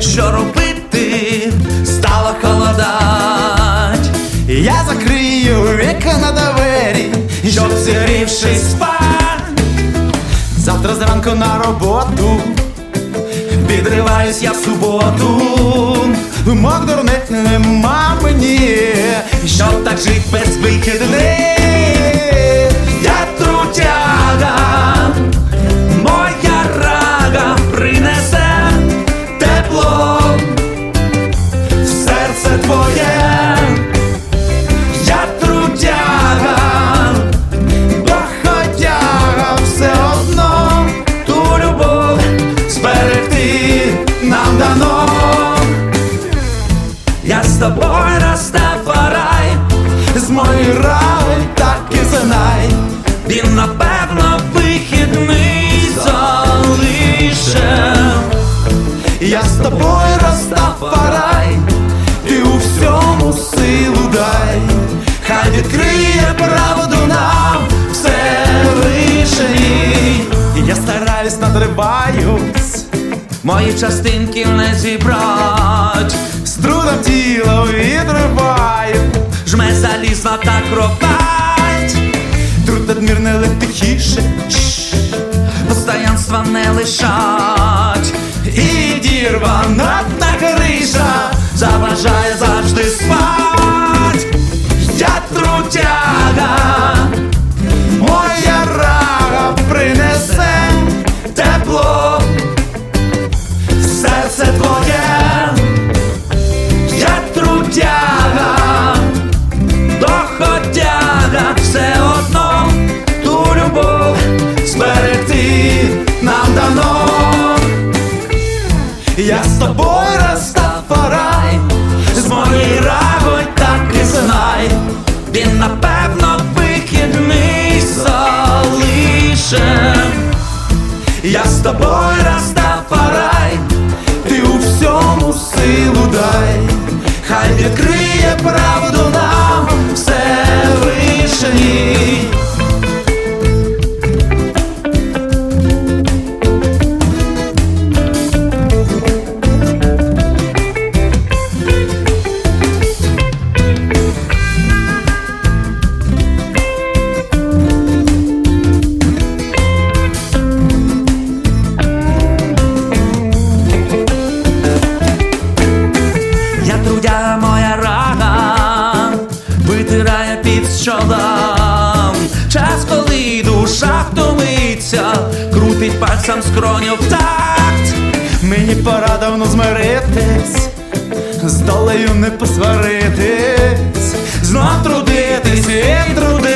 що робити, стало холодать. Я закрию вікна двері, Щоб зігрівшись спать, завтра зранку на роботу. підриваюсь я в суботу, Мог дурних нема мені, щоб так жить без вихідних. Твоє. Я трутяга, доходяга все одно. ту любов зберегти нам дано. Я з тобою Растафарай, З моєї рай так і знай. він напевно Мої частинки не зібрать, з трудом тіло відриває, жме залізна та кровать, Труд надмірне летихіше, тихіше, постоянства не лишать, і дірвана з тобою Растафарай, З моєї рагой так і знай, він напевно вихідний залишен, Я з тобою Растафарай, ти у всьому силу дай. хай відкриє під щодам. Час, коли душа втомиться, крутить пальцем скроню в такт. Мені пора давно змиритись, з долею не посваритись, Знов трудитись і трудитись,